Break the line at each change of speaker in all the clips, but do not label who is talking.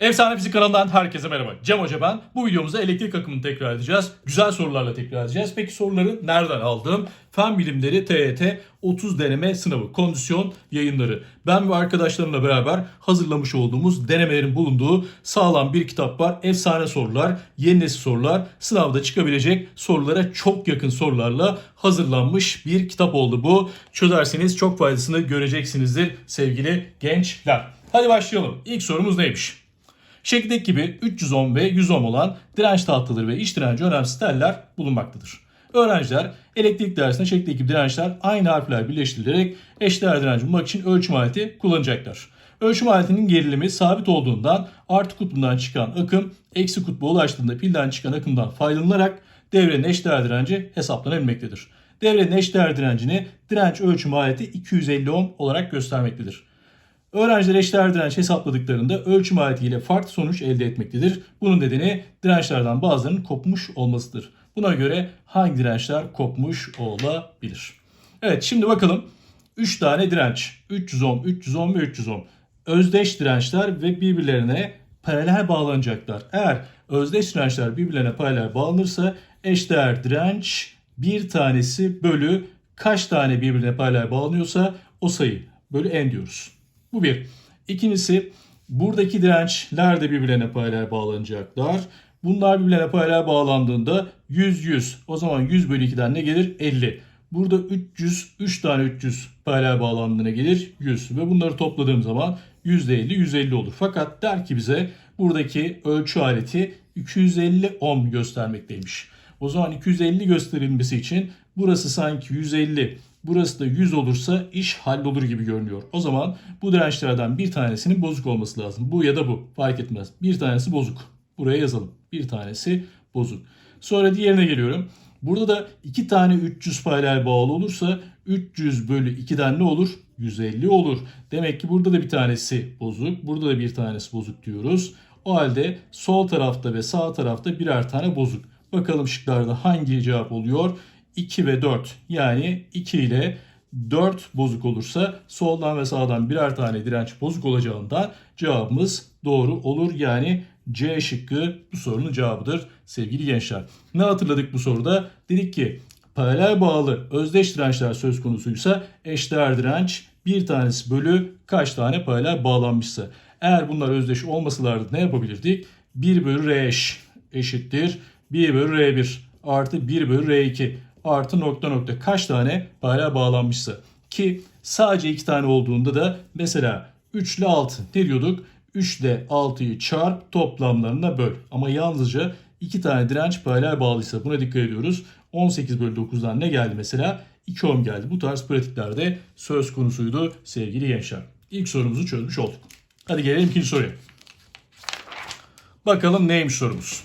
Efsane Fizik kanalından herkese merhaba. Cem Hoca ben. Bu videomuzda elektrik akımını tekrar edeceğiz. Güzel sorularla tekrar edeceğiz. Peki soruları nereden aldım? Fen Bilimleri TYT 30 deneme sınavı kondisyon yayınları. Ben ve arkadaşlarımla beraber hazırlamış olduğumuz denemelerin bulunduğu sağlam bir kitap var. Efsane sorular, yeni nesil sorular, sınavda çıkabilecek sorulara çok yakın sorularla hazırlanmış bir kitap oldu bu. Çözerseniz çok faydasını göreceksinizdir sevgili gençler. Hadi başlayalım. İlk sorumuz neymiş? Şekildeki gibi 300 ohm ve 100 ohm olan direnç tahtaları ve iç direnci önemsiz teller bulunmaktadır. Öğrenciler elektrik dersinde şekildeki dirençler aynı harfler birleştirilerek eşdeğer direnç bulmak için ölçüm aleti kullanacaklar. Ölçüm aletinin gerilimi sabit olduğundan artı kutbundan çıkan akım eksi kutba ulaştığında pilden çıkan akımdan faydalanarak devrenin eşdeğer direnci hesaplanabilmektedir. Devrenin eşdeğer direncini direnç ölçüm aleti 250 ohm olarak göstermektedir. Öğrenciler eşdeğer direnç hesapladıklarında ölçüm aletiyle farklı sonuç elde etmektedir. Bunun nedeni dirençlerden bazılarının kopmuş olmasıdır. Buna göre hangi dirençler kopmuş olabilir? Evet şimdi bakalım 3 tane direnç 300 ohm, 300 ohm ve 300 ohm özdeş dirençler ve birbirlerine paralel bağlanacaklar. Eğer özdeş dirençler birbirlerine paralel bağlanırsa eşdeğer direnç bir tanesi bölü kaç tane birbirine paralel bağlanıyorsa o sayı bölü n diyoruz. Bu bir. İkincisi buradaki dirençler de birbirlerine paralel bağlanacaklar. Bunlar birbirlerine paralel bağlandığında 100 100. O zaman 100 bölü 2'den ne gelir? 50. Burada 300, 3 tane 300 paralel bağlandığına gelir 100. Ve bunları topladığım zaman %50, 150 olur. Fakat der ki bize buradaki ölçü aleti 250 ohm göstermekteymiş. O zaman 250 gösterilmesi için burası sanki 150, burası da 100 olursa iş hallolur gibi görünüyor. O zaman bu dirençlerden bir tanesinin bozuk olması lazım. Bu ya da bu fark etmez. Bir tanesi bozuk. Buraya yazalım. Bir tanesi bozuk. Sonra diğerine geliyorum. Burada da iki tane 300 paralel bağlı olursa 300 bölü 2'den ne olur? 150 olur. Demek ki burada da bir tanesi bozuk. Burada da bir tanesi bozuk diyoruz. O halde sol tarafta ve sağ tarafta birer tane bozuk. Bakalım şıklarda hangi cevap oluyor? 2 ve 4 yani 2 ile 4 bozuk olursa soldan ve sağdan birer tane direnç bozuk olacağından cevabımız doğru olur. Yani C şıkkı bu sorunun cevabıdır sevgili gençler. Ne hatırladık bu soruda? Dedik ki paralel bağlı özdeş dirençler söz konusuysa eşdeğer direnç bir tanesi bölü kaç tane paralel bağlanmışsa. Eğer bunlar özdeş olmasalardı ne yapabilirdik? 1 bölü R eş eşittir 1 bölü R1 artı 1 bölü R2 artı nokta nokta kaç tane paralel bağlanmışsa. Ki sadece 2 tane olduğunda da mesela 3 ile 6 ne diyorduk? 3 ile 6'yı çarp toplamlarına böl. Ama yalnızca 2 tane direnç paralel bağlıysa buna dikkat ediyoruz. 18 bölü 9'dan ne geldi mesela? 2 ohm geldi. Bu tarz pratiklerde söz konusuydu sevgili gençler. İlk sorumuzu çözmüş olduk. Hadi gelelim ikinci soruya. Bakalım neymiş sorumuz.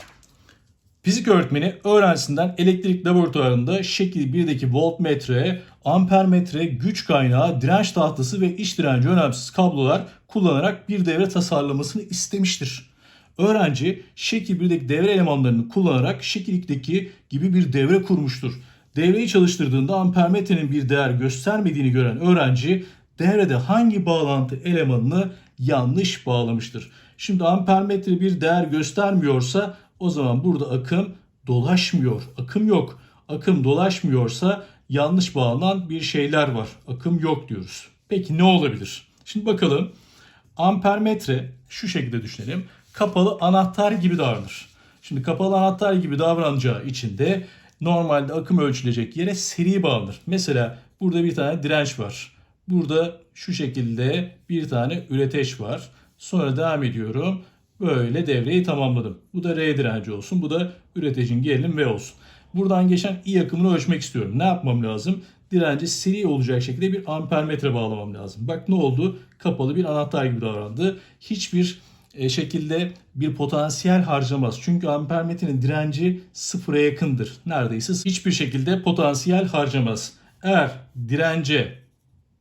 Fizik öğretmeni öğrencisinden elektrik laboratuvarında şekil 1'deki voltmetre, ampermetre, güç kaynağı, direnç tahtası ve iç direnci önemsiz kablolar kullanarak bir devre tasarlamasını istemiştir. Öğrenci şekil 1'deki devre elemanlarını kullanarak şekil 2'deki gibi bir devre kurmuştur. Devreyi çalıştırdığında ampermetrenin bir değer göstermediğini gören öğrenci devrede hangi bağlantı elemanını yanlış bağlamıştır. Şimdi ampermetre bir değer göstermiyorsa o zaman burada akım dolaşmıyor. Akım yok. Akım dolaşmıyorsa yanlış bağlanan bir şeyler var. Akım yok diyoruz. Peki ne olabilir? Şimdi bakalım. Ampermetre şu şekilde düşünelim. Kapalı anahtar gibi davranır. Şimdi kapalı anahtar gibi davranacağı için de normalde akım ölçülecek yere seri bağlanır. Mesela burada bir tane direnç var. Burada şu şekilde bir tane üreteç var. Sonra devam ediyorum. Böyle devreyi tamamladım. Bu da R direnci olsun. Bu da üreticinin gerilim V olsun. Buradan geçen I akımını ölçmek istiyorum. Ne yapmam lazım? Direnci seri olacak şekilde bir ampermetre bağlamam lazım. Bak ne oldu? Kapalı bir anahtar gibi davrandı. Hiçbir e, şekilde bir potansiyel harcamaz. Çünkü ampermetrenin direnci sıfıra yakındır. Neredeyse hiçbir şekilde potansiyel harcamaz. Eğer dirence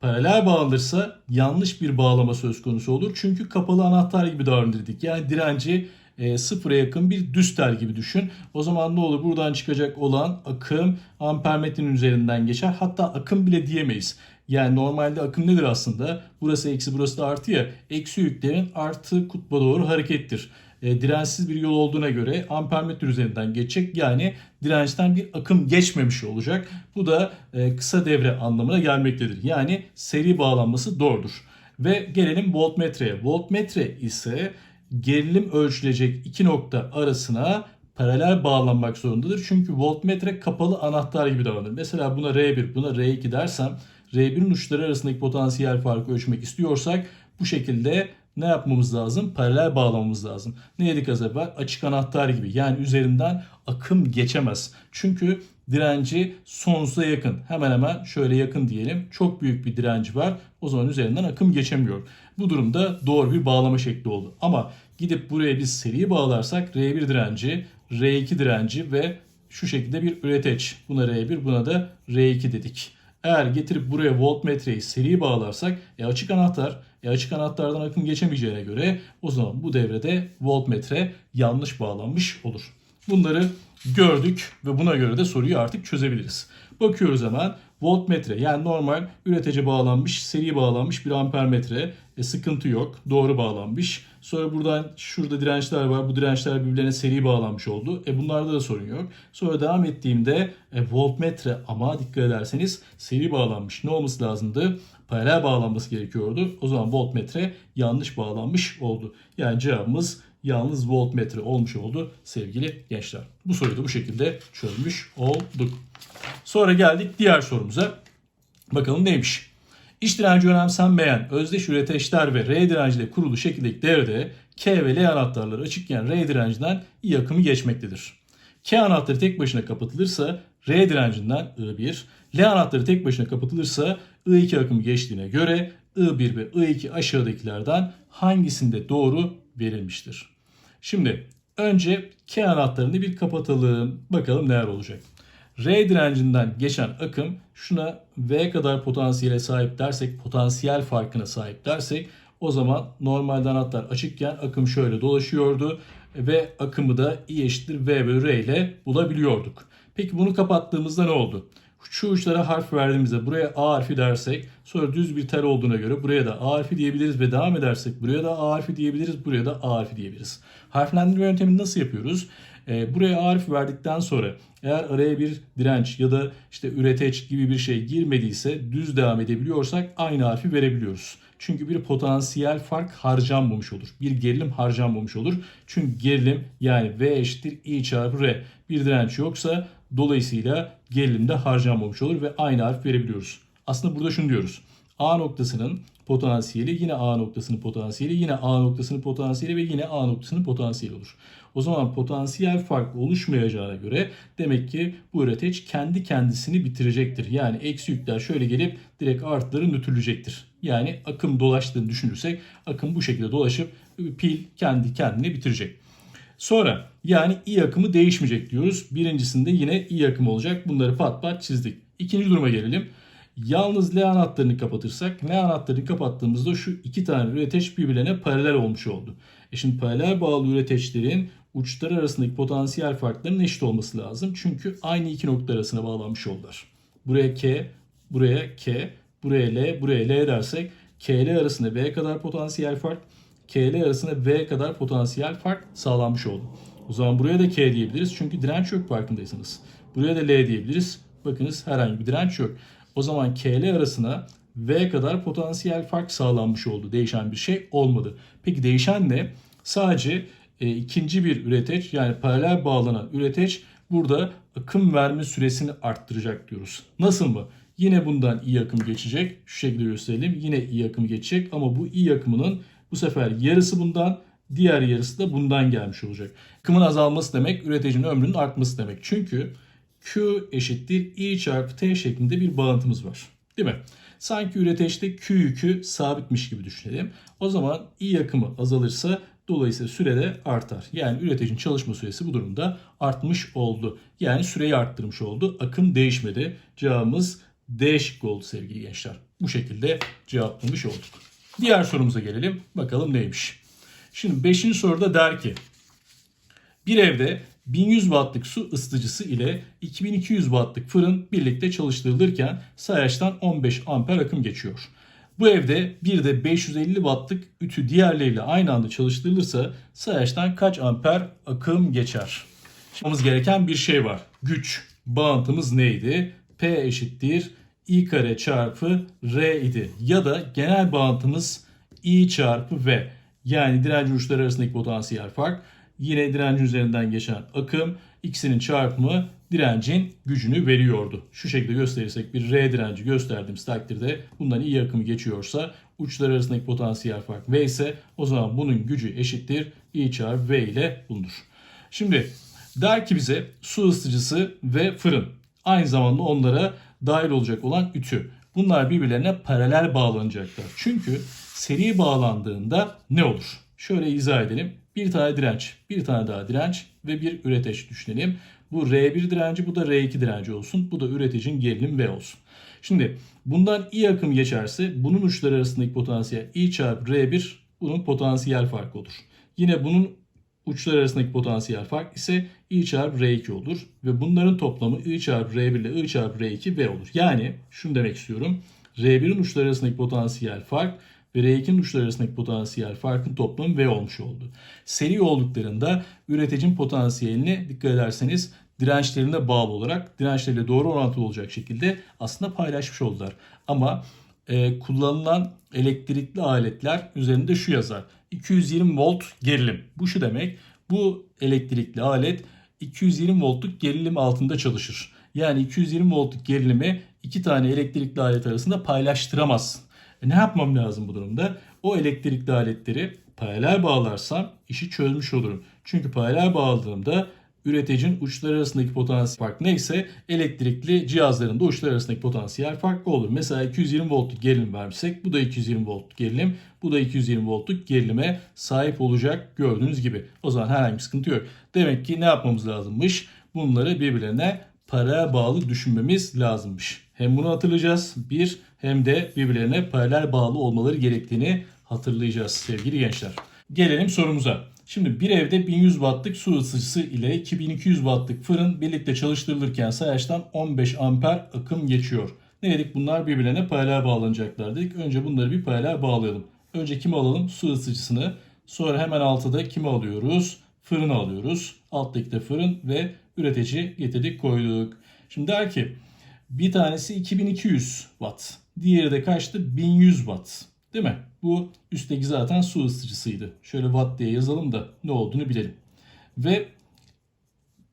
paralel bağlanırsa yanlış bir bağlama söz konusu olur. Çünkü kapalı anahtar gibi davranır dedik. Yani direnci e, sıfıra yakın bir düz tel gibi düşün. O zaman ne olur? Buradan çıkacak olan akım ampermetrenin üzerinden geçer. Hatta akım bile diyemeyiz. Yani normalde akım nedir aslında? Burası eksi burası da artı ya. Eksi yüklerin artı kutba doğru harekettir. E, dirençsiz bir yol olduğuna göre ampermetre üzerinden geçecek. Yani dirençten bir akım geçmemiş olacak. Bu da e, kısa devre anlamına gelmektedir. Yani seri bağlanması doğrudur. Ve gelelim voltmetreye. Voltmetre ise gerilim ölçülecek iki nokta arasına paralel bağlanmak zorundadır. Çünkü voltmetre kapalı anahtar gibi davranır. Mesela buna R1, buna R2 dersem R1'in uçları arasındaki potansiyel farkı ölçmek istiyorsak bu şekilde ne yapmamız lazım? Paralel bağlamamız lazım. Ne dedik az evvel? Açık anahtar gibi. Yani üzerinden akım geçemez. Çünkü direnci sonsuza yakın. Hemen hemen şöyle yakın diyelim. Çok büyük bir direnci var. O zaman üzerinden akım geçemiyor. Bu durumda doğru bir bağlama şekli oldu. Ama gidip buraya biz seri bağlarsak R1 direnci, R2 direnci ve şu şekilde bir üreteç. Buna R1, buna da R2 dedik. Eğer getirip buraya voltmetreyi seri bağlarsak e açık anahtar, e açık anahtardan akım geçemeyeceğine göre o zaman bu devrede voltmetre yanlış bağlanmış olur. Bunları gördük ve buna göre de soruyu artık çözebiliriz. Bakıyoruz hemen voltmetre yani normal üretece bağlanmış, seri bağlanmış bir ampermetre. E, sıkıntı yok. Doğru bağlanmış. Sonra buradan şurada dirençler var. Bu dirençler birbirlerine seri bağlanmış oldu. E bunlarda da sorun yok. Sonra devam ettiğimde e, voltmetre ama dikkat ederseniz seri bağlanmış. Ne olması lazımdı? Paralel bağlanması gerekiyordu. O zaman voltmetre yanlış bağlanmış oldu. Yani cevabımız yalnız voltmetre olmuş oldu sevgili gençler. Bu soruyu da bu şekilde çözmüş olduk. Sonra geldik diğer sorumuza. Bakalım neymiş? İç direnci önemsenmeyen özdeş üreteçler ve R direnciyle kurulu şekildeki devrede K ve L anahtarları açıkken R direncinden I akımı geçmektedir. K anahtarı tek başına kapatılırsa R direncinden I1, L anahtarı tek başına kapatılırsa I2 akımı geçtiğine göre I1 ve I2 aşağıdakilerden hangisinde doğru verilmiştir? Şimdi önce K anahtarını bir kapatalım. Bakalım neler olacak. R direncinden geçen akım şuna V kadar potansiyele sahip dersek, potansiyel farkına sahip dersek o zaman normalde anahtar açıkken akım şöyle dolaşıyordu ve akımı da I eşittir V bölü R ile bulabiliyorduk. Peki bunu kapattığımızda ne oldu? Şu uçlara harf verdiğimizde buraya A harfi dersek sonra düz bir tel olduğuna göre buraya da A harfi diyebiliriz ve devam edersek buraya da A harfi diyebiliriz buraya da A harfi diyebiliriz. Harflendirme yöntemini nasıl yapıyoruz? Ee, buraya A harfi verdikten sonra eğer araya bir direnç ya da işte üreteç gibi bir şey girmediyse düz devam edebiliyorsak aynı harfi verebiliyoruz. Çünkü bir potansiyel fark harcanmamış olur. Bir gerilim harcanmamış olur. Çünkü gerilim yani V eşittir I çarpı R. Bir direnç yoksa dolayısıyla gerilim de harcanmamış olur ve aynı harf verebiliyoruz. Aslında burada şunu diyoruz. A noktasının potansiyeli yine A noktasının potansiyeli yine A noktasının potansiyeli ve yine A noktasının potansiyeli olur. O zaman potansiyel fark oluşmayacağına göre demek ki bu üreteç kendi kendisini bitirecektir. Yani eksi yükler şöyle gelip direkt artıları nötrleyecektir. Yani akım dolaştığını düşünürsek akım bu şekilde dolaşıp pil kendi kendini bitirecek. Sonra yani i akımı değişmeyecek diyoruz. Birincisinde yine i akımı olacak. Bunları pat pat çizdik. İkinci duruma gelelim. Yalnız L anahtarını kapatırsak L anahtarını kapattığımızda şu iki tane üreteç birbirlerine paralel olmuş oldu. E şimdi paralel bağlı üreteçlerin uçları arasındaki potansiyel farkların eşit olması lazım. Çünkü aynı iki nokta arasına bağlanmış oldular. Buraya K, buraya K, buraya L, buraya L dersek KL arasında V kadar potansiyel fark, KL arasında V kadar potansiyel fark sağlanmış oldu. O zaman buraya da K diyebiliriz çünkü direnç yok farkındaysanız. Buraya da L diyebiliriz. Bakınız herhangi bir direnç yok. O zaman KL arasına V kadar potansiyel fark sağlanmış oldu. Değişen bir şey olmadı. Peki değişen ne? Sadece e, ikinci bir üreteç yani paralel bağlanan üreteç burada akım verme süresini arttıracak diyoruz. Nasıl mı? Yine bundan iyi akım geçecek. Şu şekilde gösterelim. Yine iyi akım geçecek ama bu iyi akımının bu sefer yarısı bundan, diğer yarısı da bundan gelmiş olacak. Akımın azalması demek üreticinin ömrünün artması demek. Çünkü Q eşittir I çarpı T şeklinde bir bağıntımız var. Değil mi? Sanki üreteçte Q yükü sabitmiş gibi düşünelim. O zaman I akımı azalırsa dolayısıyla sürede artar. Yani üreticinin çalışma süresi bu durumda artmış oldu. Yani süreyi arttırmış oldu. Akım değişmedi. Cevabımız D şıkkı oldu sevgili gençler. Bu şekilde cevaplamış olduk. Diğer sorumuza gelelim. Bakalım neymiş. Şimdi 5. soruda der ki Bir evde 1100 wattlık su ısıtıcısı ile 2200 wattlık fırın birlikte çalıştırılırken sayaçtan 15 amper akım geçiyor. Bu evde bir de 550 wattlık ütü diğerleriyle aynı anda çalıştırılırsa sayaçtan kaç amper akım geçer? Yapmamız gereken bir şey var. Güç. Bağıntımız neydi? P eşittir I kare çarpı R idi. Ya da genel bağıntımız I çarpı V. Yani direnci uçları arasındaki potansiyel fark. Yine direncin üzerinden geçen akım. ikisinin çarpımı direncin gücünü veriyordu. Şu şekilde gösterirsek bir R direnci gösterdiğimiz takdirde bundan I akımı geçiyorsa uçlar arasındaki potansiyel fark V ise o zaman bunun gücü eşittir I çarpı V ile bulunur. Şimdi der ki bize su ısıtıcısı ve fırın aynı zamanda onlara dahil olacak olan ütü. Bunlar birbirlerine paralel bağlanacaklar. Çünkü seri bağlandığında ne olur? Şöyle izah edelim. Bir tane direnç, bir tane daha direnç ve bir üreteç düşünelim. Bu R1 direnci, bu da R2 direnci olsun. Bu da üreticinin gerilim V olsun. Şimdi bundan I akım geçerse bunun uçları arasındaki potansiyel I çarpı R1 bunun potansiyel farkı olur. Yine bunun uçlar arasındaki potansiyel fark ise I çarpı R2 olur. Ve bunların toplamı I çarpı R1 ile I çarpı R2 V olur. Yani şunu demek istiyorum. R1'in uçları arasındaki potansiyel fark ve R2'nin uçları arasındaki potansiyel farkın toplamı V olmuş oldu. Seri olduklarında üreticinin potansiyeline dikkat ederseniz dirençlerine bağlı olarak dirençleriyle doğru orantılı olacak şekilde aslında paylaşmış oldular. Ama e, kullanılan elektrikli aletler üzerinde şu yazar. 220 volt gerilim. Bu şu demek. Bu elektrikli alet 220 voltluk gerilim altında çalışır. Yani 220 voltluk gerilimi iki tane elektrikli alet arasında paylaştıramazsın. E ne yapmam lazım bu durumda? O elektrikli aletleri paralel bağlarsam işi çözmüş olurum. Çünkü paralel bağladığımda üreticinin uçları arasındaki potansiyel fark neyse elektrikli cihazların da uçları arasındaki potansiyel farklı olur. Mesela 220 voltluk gerilim vermişsek bu da 220 voltluk gerilim, bu da 220 voltluk gerilime sahip olacak gördüğünüz gibi. O zaman herhangi bir sıkıntı yok. Demek ki ne yapmamız lazımmış? Bunları birbirlerine paralel bağlı düşünmemiz lazımmış. Hem bunu hatırlayacağız bir hem de birbirlerine paralel bağlı olmaları gerektiğini hatırlayacağız sevgili gençler. Gelelim sorumuza. Şimdi bir evde 1100 wattlık su ısıtıcısı ile 2200 wattlık fırın birlikte çalıştırılırken sayaçtan 15 amper akım geçiyor. Ne dedik bunlar birbirlerine paralel bağlanacaklar dedik. Önce bunları bir paralel bağlayalım. Önce kimi alalım? Su ısıtıcısını. Sonra hemen altıda kimi alıyoruz? Fırını alıyoruz. Alttaki de fırın ve üretici getirdik koyduk. Şimdi der ki bir tanesi 2200 watt. Diğeri de kaçtı? 1100 watt. Değil mi? Bu üstteki zaten su ısıtıcısıydı. Şöyle watt diye yazalım da ne olduğunu bilelim. Ve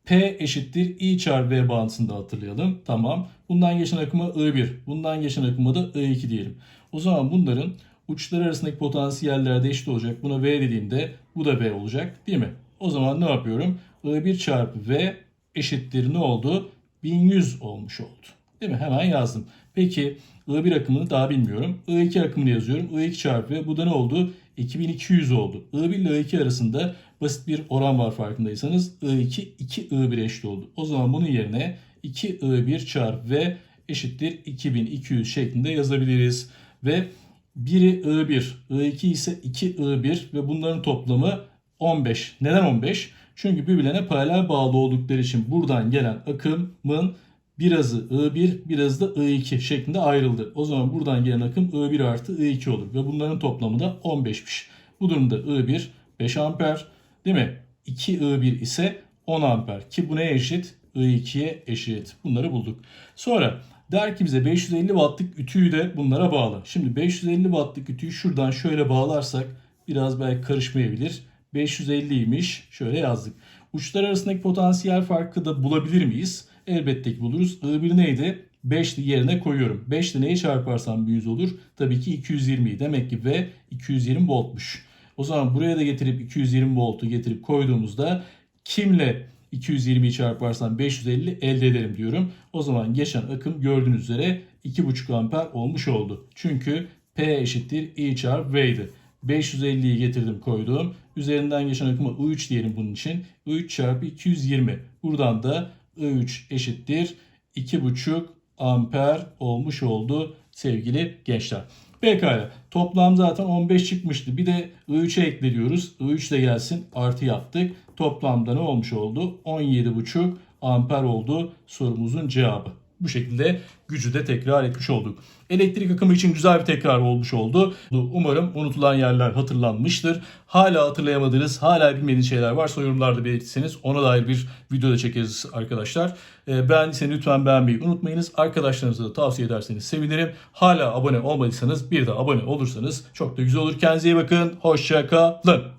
P eşittir I çarpı V bağıntısını da hatırlayalım. Tamam. Bundan geçen akıma I1. Bundan geçen akıma da I2 diyelim. O zaman bunların uçları arasındaki potansiyeller de eşit olacak. Buna V dediğimde bu da V olacak değil mi? O zaman ne yapıyorum? I1 çarpı V eşittir ne oldu? 1100 olmuş oldu. Değil mi? Hemen yazdım. Peki I1 akımını daha bilmiyorum. I2 akımını yazıyorum. I2 çarpı bu da ne oldu? 2200 oldu. I1 ile I2 arasında basit bir oran var farkındaysanız. I2 2 I1 eşit oldu. O zaman bunun yerine 2 I1 çarpı V eşittir 2200 şeklinde yazabiliriz. Ve biri I1, I2 ise 2 I1 ve bunların toplamı 15. Neden 15? Çünkü birbirlerine paralel bağlı oldukları için buradan gelen akımın birazı I1, birazı da I2 şeklinde ayrıldı. O zaman buradan gelen akım I1 artı I2 olur. Ve bunların toplamı da 15'miş. Bu durumda I1 5 amper değil mi? 2 I1 ise 10 amper. Ki bu neye eşit? I2'ye eşit. Bunları bulduk. Sonra der ki bize 550 wattlık ütüyü de bunlara bağla. Şimdi 550 wattlık ütüyü şuradan şöyle bağlarsak biraz belki karışmayabilir. 550'ymiş. Şöyle yazdık. Uçlar arasındaki potansiyel farkı da bulabilir miyiz? Elbette ki buluruz. I1 neydi? 5 yerine koyuyorum. 5 ile neyi çarparsam 100 olur? Tabii ki 220. Demek ki V 220 voltmuş. O zaman buraya da getirip 220 voltu getirip koyduğumuzda kimle 220'yi çarparsam 550 elde ederim diyorum. O zaman geçen akım gördüğünüz üzere 2,5 amper olmuş oldu. Çünkü P eşittir I çarpı V'ydi. 550'yi getirdim koydum. Üzerinden geçen akıma I3 diyelim bunun için. I3 çarpı 220. Buradan da I3 eşittir 2,5 amper olmuş oldu sevgili gençler. Pekala. Toplam zaten 15 çıkmıştı. Bir de I3'e ekleniyoruz. I3 de gelsin. Artı yaptık. Toplamda ne olmuş oldu? 17,5 amper oldu sorumuzun cevabı. Bu şekilde gücü de tekrar etmiş olduk. Elektrik akımı için güzel bir tekrar olmuş oldu. Umarım unutulan yerler hatırlanmıştır. Hala hatırlayamadığınız, hala bilmediğiniz şeyler varsa yorumlarda belirtirseniz ona dair bir video da çekeriz arkadaşlar. Ee, Beğendiyseniz lütfen beğenmeyi unutmayınız. Arkadaşlarınıza da tavsiye ederseniz sevinirim. Hala abone olmadıysanız bir de abone olursanız çok da güzel olur. Kendinize iyi bakın. Hoşça kalın.